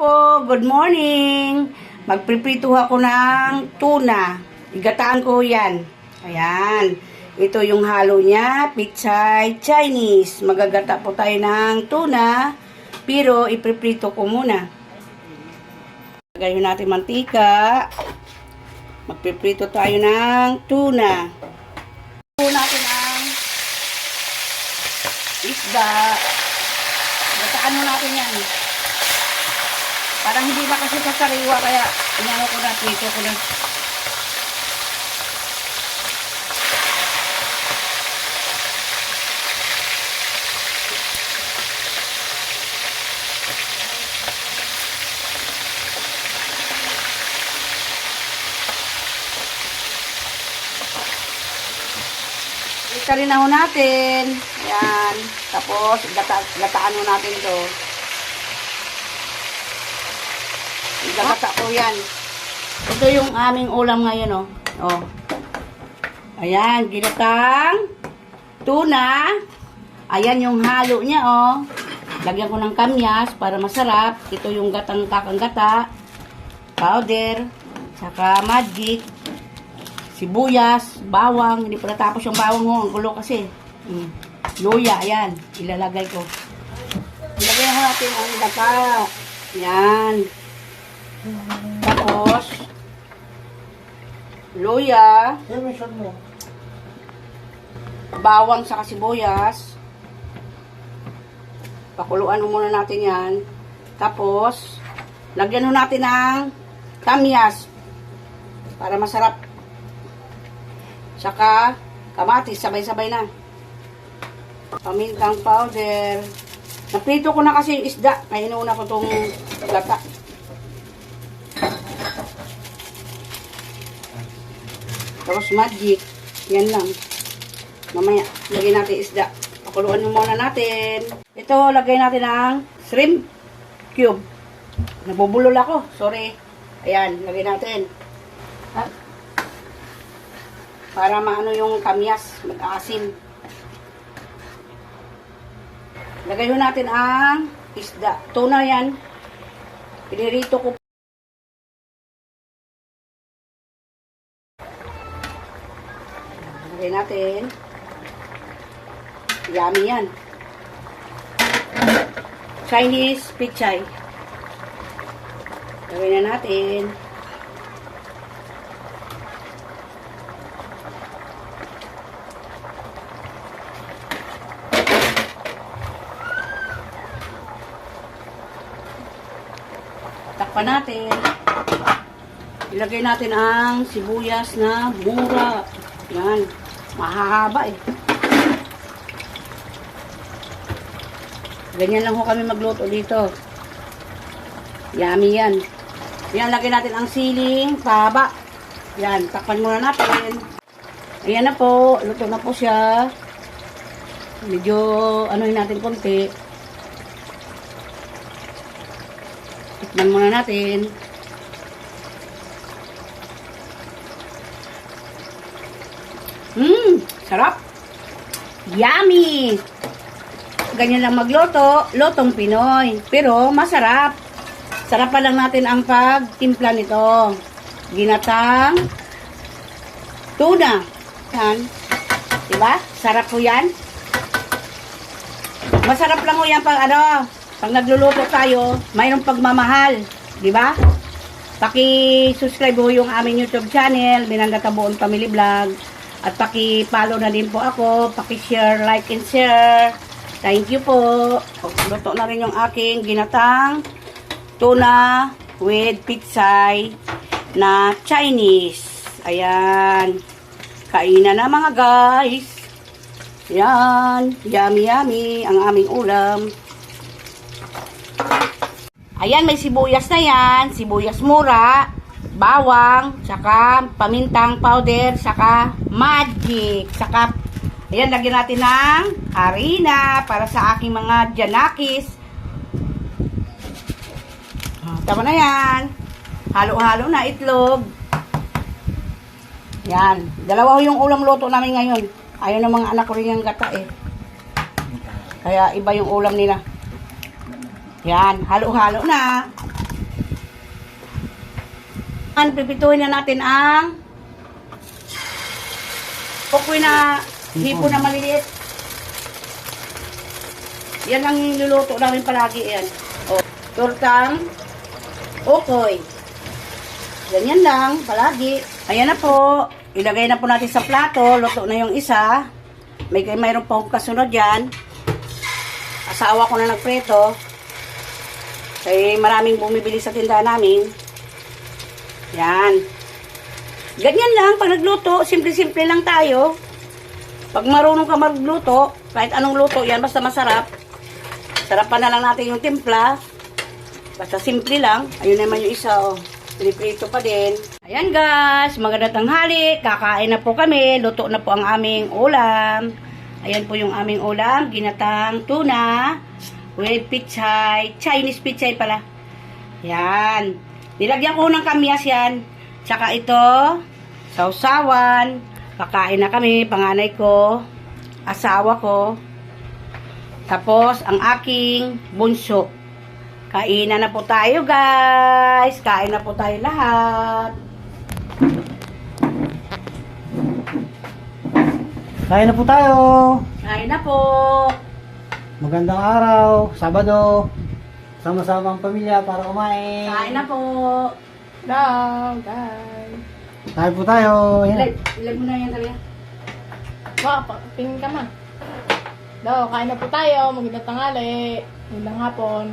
po, good morning. Magpiprito ako ng tuna. Igataan ko yan. Ayan. Ito yung halo niya, pichay Chinese. Magagata po tayo ng tuna, pero ipiprito ko muna. Lagayin natin mantika. Magpiprito tayo ng tuna. Lagayin natin ang isda. Gataan mo natin yan. Parang hindi na kasi sa sariwa, kaya inano ko na, prito ko na. Ikalin na ho natin. Yan. Tapos, gata, gataan ho natin to. Gagata ko yan. Ito yung aming ulam ngayon, oh. Oh. Ayan, ginatang tuna. Ayan yung halo niya, oh. Lagyan ko ng kamyas para masarap. Ito yung gatang kakang-gata. Powder. Saka magic. Sibuyas. Bawang. Hindi pa natapos yung bawang mo. Ang gulo kasi. Mm. Luya, ayan. Ilalagay ko. Ilagay mo natin ang gata. Yan. Tapos, luya, bawang sa sibuyas. Pakuluan mo muna natin yan. Tapos, lagyan mo natin ng kamyas para masarap. Saka, kamatis, sabay-sabay na. Pamintang powder. Naprito ko na kasi yung isda. Kaya inuuna ko itong gata. Tapos magic. Yan lang. Mamaya, lagay natin isda. Pakuluan muna natin. Ito, lagay natin ang shrimp cube. Nabubulol ako. Sorry. Ayan, lagay natin. Ha? Para maano yung kamyas, mag-asim. Lagay natin ang isda. Tuna yan. Pinirito ko Lagay natin. Yummy yan. Chinese pichay. Lagay na natin. Takpan natin. Ilagay natin ang sibuyas na mura. Yan. Mahahaba eh. Ganyan lang ho kami magluto dito. Yummy yan. Yan, lagyan natin ang siling paba. Yan, takpan muna natin. Ayan na po. Luto na po siya. Medyo, anuhin natin konti. Tikman muna natin. Mmm, sarap. Yummy! Ganyan lang magluto, lotong Pinoy. Pero masarap. Sarap pa lang natin ang pagtimpla nito. Ginatang tuna. Yan. Diba? Sarap po yan. Masarap lang po yan pag ano, pag nagluluto tayo, mayroong pagmamahal. Diba? Paki-subscribe po yung aming YouTube channel, Binangga Tabuon Family Vlog. At paki-follow na din po ako, paki-share, like, and share. Thank you po. Luto na rin yung aking ginatang tuna with pitsay na Chinese. Ayan. Kainan na mga guys. Ayan. Yummy, yummy. Ang aming ulam. Ayan, may sibuyas na yan. Sibuyas mura, bawang, saka pamintang powder, saka magic, saka ayan, lagyan natin ng harina para sa aking mga janakis. Ah, Tama na yan. Halo-halo na itlog. Yan. Dalawa yung ulam luto namin ngayon. Ayaw ng mga anak ko rin yung gata eh. Kaya iba yung ulam nila. Yan, halo-halo na. An, pipituhin na natin ang kukoy na hipo na maliliit. Yan ang niluluto namin palagi yan. O, tortang ukoy. Ganyan lang, palagi. Ayan na po. Ilagay na po natin sa plato. Luto na yung isa. May mayroon pa akong kasunod yan. Asawa ko na nagpreto. Kaya maraming bumibili sa tindahan namin. Yan. Ganyan lang, pag nagluto, simple-simple lang tayo. Pag marunong ka magluto, kahit anong luto yan, basta masarap. Sarapan na lang natin yung timpla. Basta simple lang. Ayun naman yung isa, oh. Piniprito pa din. Ayan guys, maganda tanghali. Kakain na po kami. Luto na po ang aming ulam. Ayan po yung aming ulam. Ginatang tuna. With pichay. Chinese pichay pala. Yan. Nilagyan ko ng kamyas yan. Tsaka ito, sausawan. Kakain na kami, panganay ko, asawa ko. Tapos, ang aking bunso. Kainan na po tayo, guys. Kain na po tayo lahat. Kain na po tayo. Kain na po. Magandang araw, Sabado. Sama-sama ang pamilya para kumain. Kain na po. Daw, guys. Kain po tayo. Ilag, ilag mo na yan talaga. Baka, pa- tingin ka man. Daw, kain na po tayo. Magandang tangali. Magandang hapon.